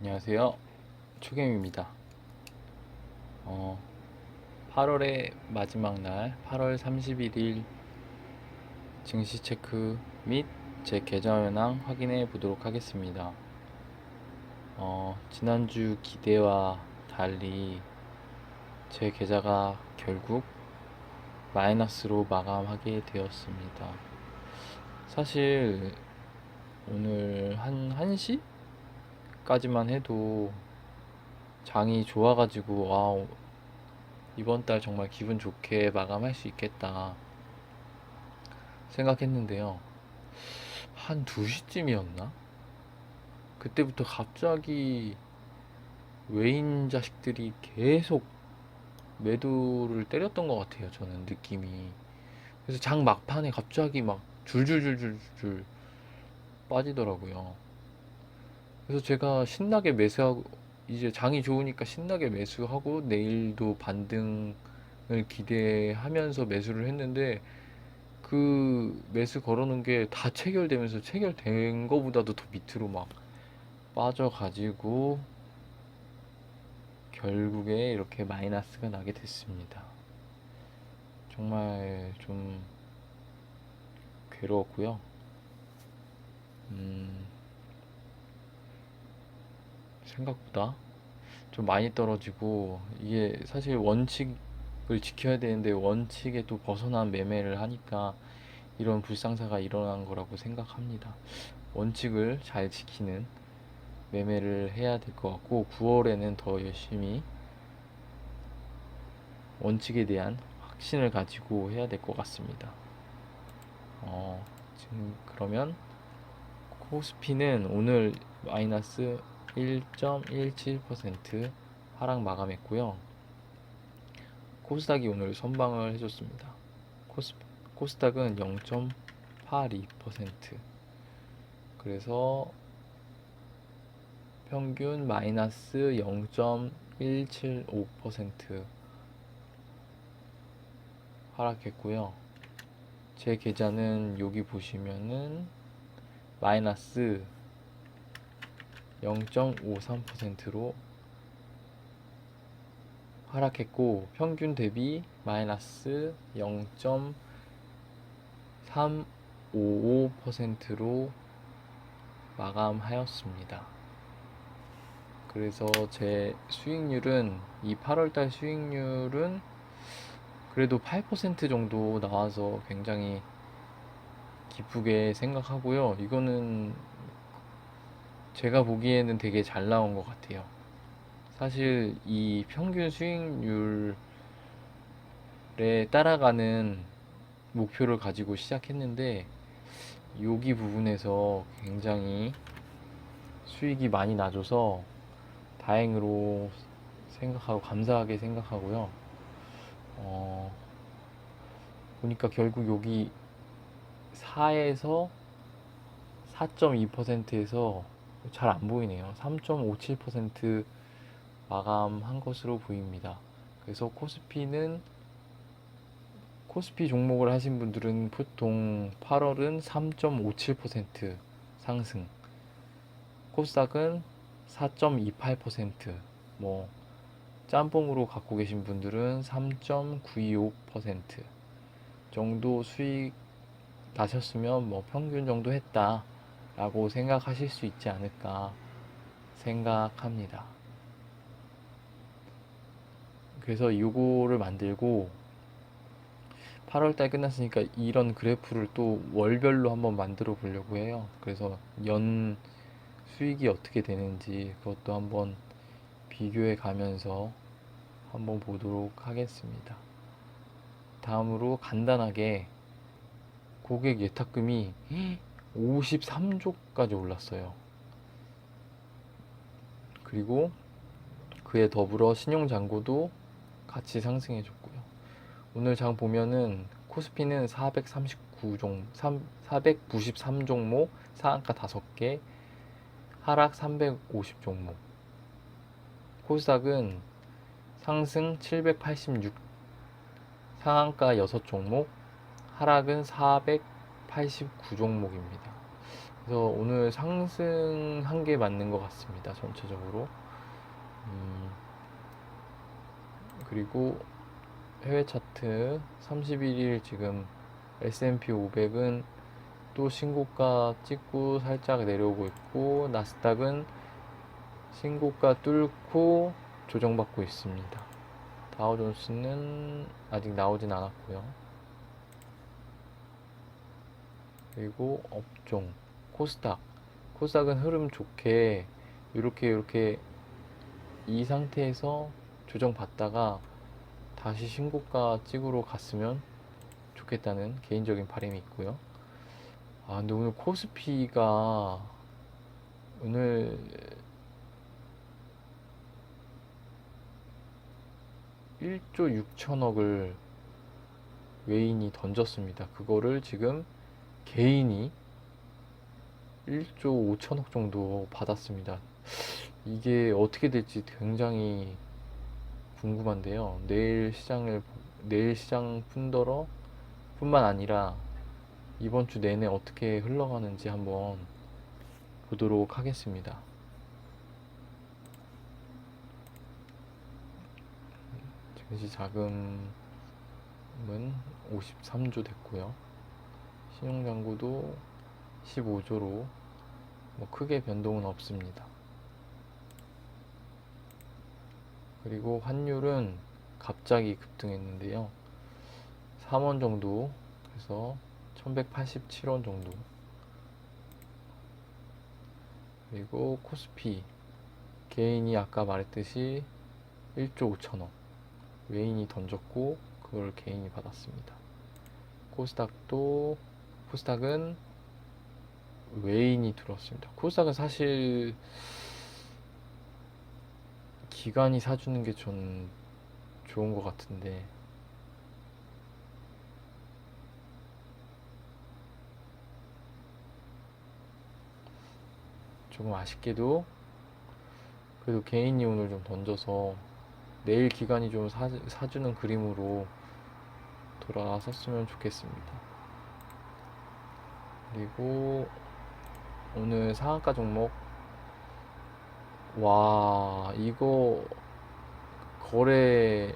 안녕하세요. 초gem입니다. 어, 8월의 마지막 날, 8월 31일 증시 체크 및 제 계좌 현황 확인해 보도록 하겠습니다. 어, 지난주 기대와 달리 제 계좌가 결국 마이너스로 마감하게 되었습니다. 사실 오늘 한 1시? 까지만 해도 장이 좋아가지고 아 이번 달 정말 기분 좋게 마감할 수 있겠다 생각했는데요. 한 2시쯤이었나? 그때부터 갑자기 외인 자식들이 계속 매도를 때렸던 것 같아요. 저는 느낌이. 그래서 장 막판에 갑자기 막 줄줄줄줄줄 빠지더라고요. 그래서 제가 신나게 매수하고 이제 장이 좋으니까 신나게 매수하고 내일도 반등을 기대하면서 매수를 했는데 그 매수 걸어놓은 게 다 체결되면서 체결된 거보다도 더 밑으로 막 빠져가지고 결국에 이렇게 마이너스가 나게 됐습니다. 정말 좀 괴로웠고요. 음, 생각보다 좀 많이 떨어지고 이게 사실 원칙을 지켜야 되는데 원칙에 또 벗어난 매매를 하니까 이런 불상사가 일어난 거라고 생각합니다. 원칙을 잘 지키는 매매를 해야 될 것 같고 9월에는 더 열심히 원칙에 대한 확신을 가지고 해야 될 것 같습니다. 어, 지금 그러면 코스피는 오늘 마이너스 1.17% 하락 마감했고요. 코스닥이 오늘 선방을 해줬습니다. 코스, 코스닥은 0.82% 그래서 평균 마이너스 0.175% 하락했고요. 제 계좌는 여기 보시면은 마이너스 0.53%로 하락했고 평균 대비 마이너스 0.355%로 마감하였습니다. 그래서 제 수익률은 이 8월달 수익률은 그래도 8% 정도 나와서 굉장히 기쁘게 생각하고요. 이거는 제가 보기에는 되게 잘 나온 것 같아요. 사실 이 평균 수익률에 따라가는 목표를 가지고 시작했는데 여기 부분에서 굉장히 수익이 많이 나줘서 다행으로 생각하고 감사하게 생각하고요. 어, 보니까 결국 여기 4에서 4.2%에서 잘 안 보이네요. 3.57% 마감한 것으로 보입니다. 그래서 코스피는 코스피 종목을 하신 분들은 보통 8월은 3.57% 상승, 코스닥은 4.28%뭐 짬뽕으로 갖고 계신 분들은 3.925% 정도 수익 나셨으면 뭐 평균 정도 했다 라고 생각하실 수 있지 않을까 생각합니다. 그래서 이거를 만들고 8월달 끝났으니까 이런 그래프를 또 월별로 한번 만들어 보려고 해요. 그래서 연 수익이 어떻게 되는지 그것도 한번 비교해 가면서 한번 보도록 하겠습니다. 다음으로 간단하게 고객 예탁금이 53조까지 올랐어요. 그리고 그에 더불어 신용잔고도 같이 상승해 줬고요. 오늘 장 보면은 코스피는 439종, 493종목, 상한가 5개, 하락 350종목. 코스닥은 상승 786, 상한가 6종목, 하락은 489종목입니다. 그래서 오늘 상승한 게 맞는 것 같습니다. 전체적으로. 음, 그리고 해외 차트 31일 지금 S&P 500은 또 신고가 찍고 살짝 내려오고 있고 나스닥은 신고가 뚫고 조정받고 있습니다. 다우존스는 아직 나오진 않았고요. 그리고 업종 코스닥 코스닥은 흐름 좋게 이렇게 이렇게 이 상태에서 조정 받다가 다시 신고가 찍으러 갔으면 좋겠다는 개인적인 바람이 있고요. 아, 근데 오늘 코스피가 오늘 1조 6천억을 외인이 던졌습니다. 그거를 지금 개인이 1조 5천억 정도 받았습니다. 이게 어떻게 될지 굉장히 궁금한데요. 내일 시장을 내일 시장 뿐더러 뿐만 아니라 이번 주 내내 어떻게 흘러가는지 한번 보도록 하겠습니다. 증시 자금은 53조 됐고요. 신용장구도 15조로 뭐 크게 변동은 없습니다. 그리고 환율은 갑자기 급등했는데요. 3원 정도 해서 1187원 정도. 그리고 코스피 개인이 아까 말했듯이 1조 5천억 외인이 던졌고 그걸 개인이 받았습니다. 코스닥도 코스닥은 외인이 들어왔습니다. 코스닥은 사실 기관이 사주는 게 전 좋은 것 같은데 조금 아쉽게도 그래도 개인이 오늘 좀 던져서 내일 기간이 좀 사, 사주는 그림으로 돌아섰으면 좋겠습니다. 그리고 오늘 상한가 종목 와 이거 거래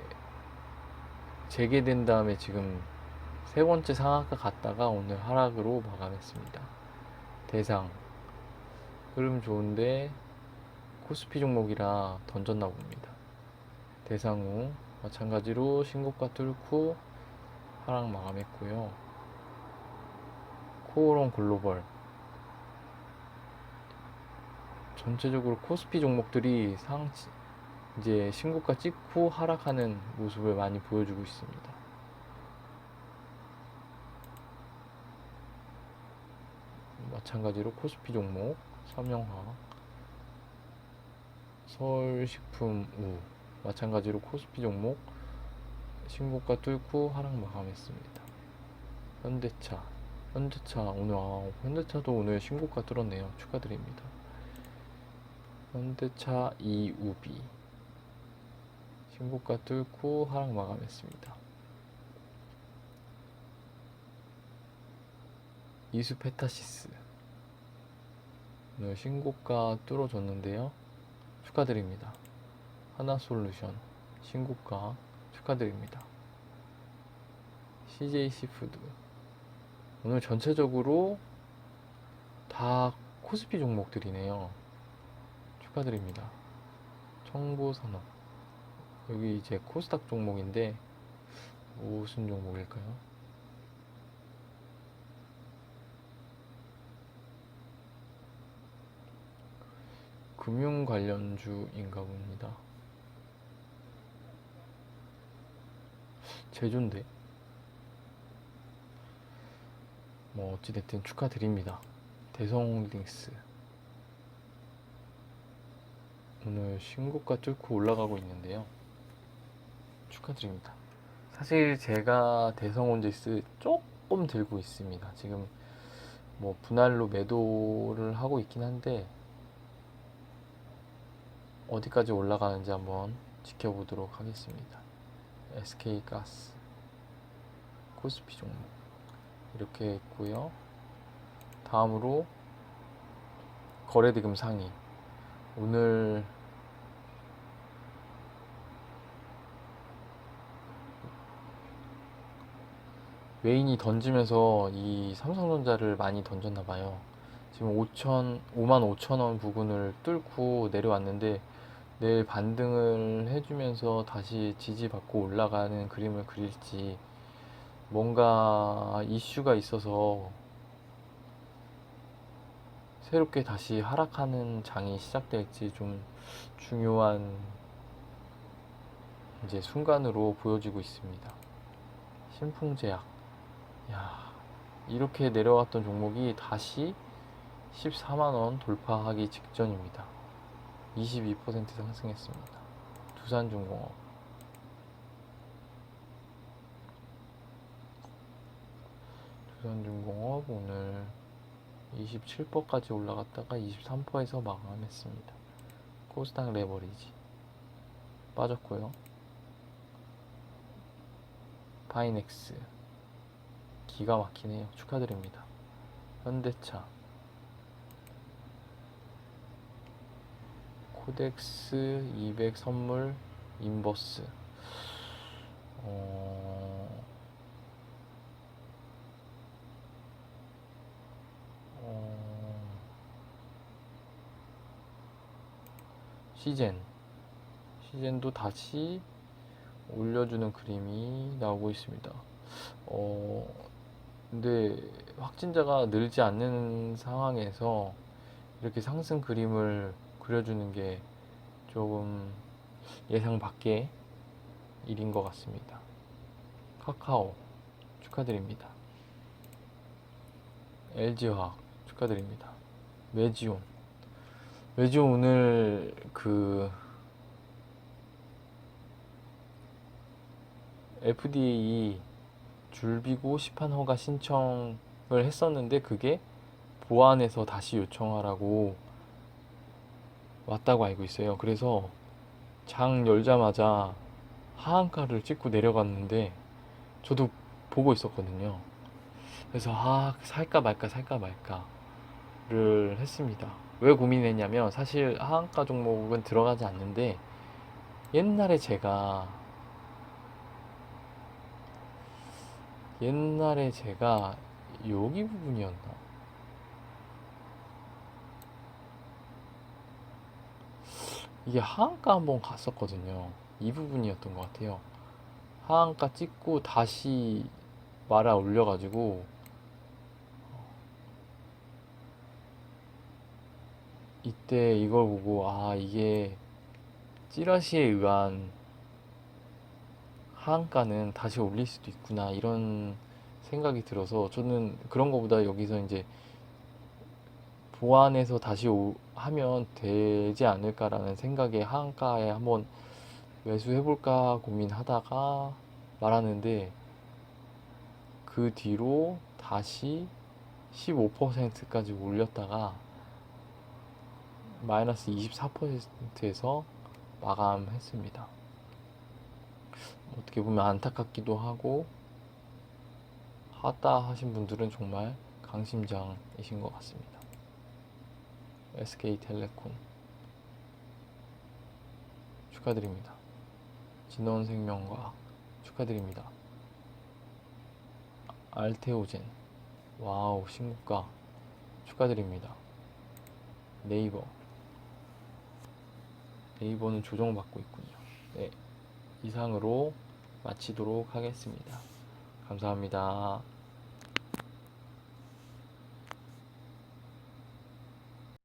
재개된 다음에 지금 세 번째 상한가 갔다가 오늘 하락으로 마감했습니다. 대상 흐름 좋은데 코스피 종목이라 던졌나 봅니다. 대상우 마찬가지로 신고가 뚫고 하락 마감했고요. 코오롱 글로벌 전체적으로 코스피 종목들이 상 이제 신고가 찍고 하락하는 모습을 많이 보여주고 있습니다. 마찬가지로 코스피 종목 삼영화 서울식품우 마찬가지로 코스피 종목 신고가 뚫고 하락 마감했습니다. 현대차 현대차 오늘 아, 현대차도 오늘 신고가 뚫었네요. 축하드립니다. 현대차 이우비 신고가 뚫고 하락 마감했습니다. 이수페타시스 오늘 신고가 뚫어줬는데요. 축하드립니다. 하나솔루션 신고가 축하드립니다. CJC푸드 오늘 전체적으로 다 코스피 종목들이네요. 축하드립니다. 청보산업 여기 이제 코스닥 종목인데 무슨 종목일까요? 금융 관련주인가 봅니다. 제조인데 뭐 어찌됐든 축하드립니다. 대성홀딩스 오늘 신고가 뚫고 올라가고 있는데요. 축하드립니다. 사실 제가 대성홀딩스 조금 들고 있습니다. 지금 뭐 분할로 매도를 하고 있긴 한데 어디까지 올라가는지 한번 지켜보도록 하겠습니다. SK가스 코스피 종목 이렇게 있고요. 다음으로 거래대금 상위. 오늘 외인이 던지면서 이 삼성전자를 많이 던졌나 봐요. 지금 5천, 5만 5천 원 부근을 뚫고 내려왔는데 내일 반등을 해주면서 다시 지지받고 올라가는 그림을 그릴지 뭔가 이슈가 있어서 새롭게 다시 하락하는 장이 시작될지 좀 중요한 이제 순간으로 보여지고 있습니다. 신풍제약. 야, 이렇게 내려왔던 종목이 다시 14만원 돌파하기 직전입니다. 22% 상승했습니다. 두산중공업. 두산중공업 오늘 27%까지 올라갔다가 23%에서 마감했습니다. 코스닥 레버리지 빠졌고요. 파이넥스 기가 막히네요. 축하드립니다. 현대차 코덱스 200 선물 인버스 어... 어... 시젠 시젠도 다시 올려주는 그림이 나오고 있습니다. 어, 근데 확진자가 늘지 않는 상황에서 이렇게 상승 그림을 그려주는 게 조금 예상 밖의 일인 것 같습니다. 카카오 축하드립니다. LG화학 축하드립니다. 메지온 메지온 오늘 그 FDA 줄비고 시판 허가 신청을 했었는데 그게 보안해서 다시 요청하라고 왔다고 알고 있어요. 그래서 장 열자마자 하한가를 찍고 내려갔는데 저도 보고 있었거든요. 그래서 아 살까 말까 살까 말까 를 했습니다. 왜 고민했냐면 사실 하한가 종목은 들어가지 않는데 옛날에 제가 옛날에 제가 여기 부분이었나? 이게 하한가 한번 갔었거든요. 이 부분이었던 것 같아요. 하한가 찍고 다시 말아 올려가지고 이때 이걸 보고 아 이게 찌라시에 의한 하한가는 다시 올릴 수도 있구나 이런 생각이 들어서 저는 그런 거보다 여기서 이제 보완해서 다시 오- 하면 되지 않을까라는 생각에 하한가에 한번 매수해볼까 고민하다가 말았는데 그 뒤로 다시 15%까지 올렸다가 마이너스 24%에서 마감했습니다. 어떻게 보면 안타깝기도 하고 하다 하신 분들은 정말 강심장이신 것 같습니다. SK텔레콤 축하드립니다. 진원생명과학 축하드립니다. 알테오젠 와우 신고가 축하드립니다. 네이버 네이버는 조정받고 있군요. 네 이상으로 마치도록 하겠습니다. 감사합니다.